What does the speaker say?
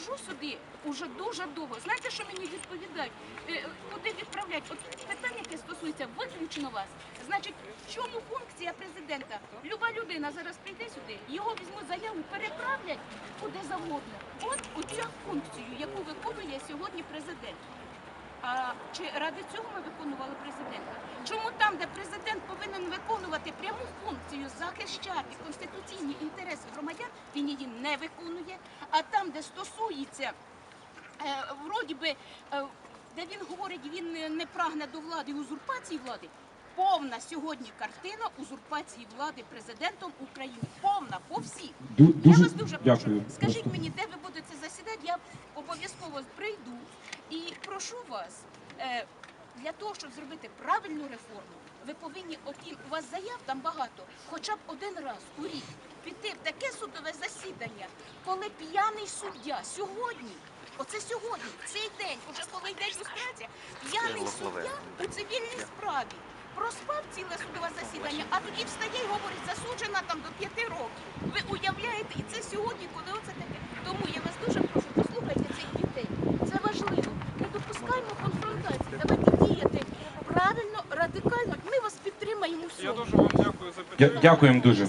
хожу сюди уже дуже довго. Знаєте, що мені відповідають? Е, Куди відправляють? От питання, яке стосується виключно вас. Значить, в чому функція президента? Люба людина зараз прийде сюди, його візьмуть заяву, переправлять куди завгодно. От оця функцію, яку виконує сьогодні президент. А чи ради цього ми виконували президента? Чому там, де президент повинен виконувати пряму функцію захищати конституційні інтереси громадян, він її не виконує? А там, де стосується е, вроді би, е, де він говорить, він не- не прагне до влади узурпації влади. Повна сьогодні картина узурпації влади президентом України. Повна по всіх. Ду- Я вас дуже прошу. Скажіть Просто. мені, де ви будете засідати? Я обов'язково прийду і прошу вас. е, Для того, щоб зробити правильну реформу, ви повинні, окрім у вас заяв там багато, хоча б один раз у рік піти в таке п'яний суддя сьогодні, оце сьогодні, в цей день, уже коли йде люстрація, п'яний суддя у цивільній справі проспав ціле судове засідання, а тоді встає і говорить, засуджена там до п'яти років. Ви уявляєте, і це сьогодні, коли оце таке. Тому я вас дуже прошу, послухайте цих дітей. Це важливо. Не допускаймо конфронтації. Давайте діяти правильно, радикально. Ми вас підтримаємо Я дуже вам дякую за підтримку. Дякуємо дуже.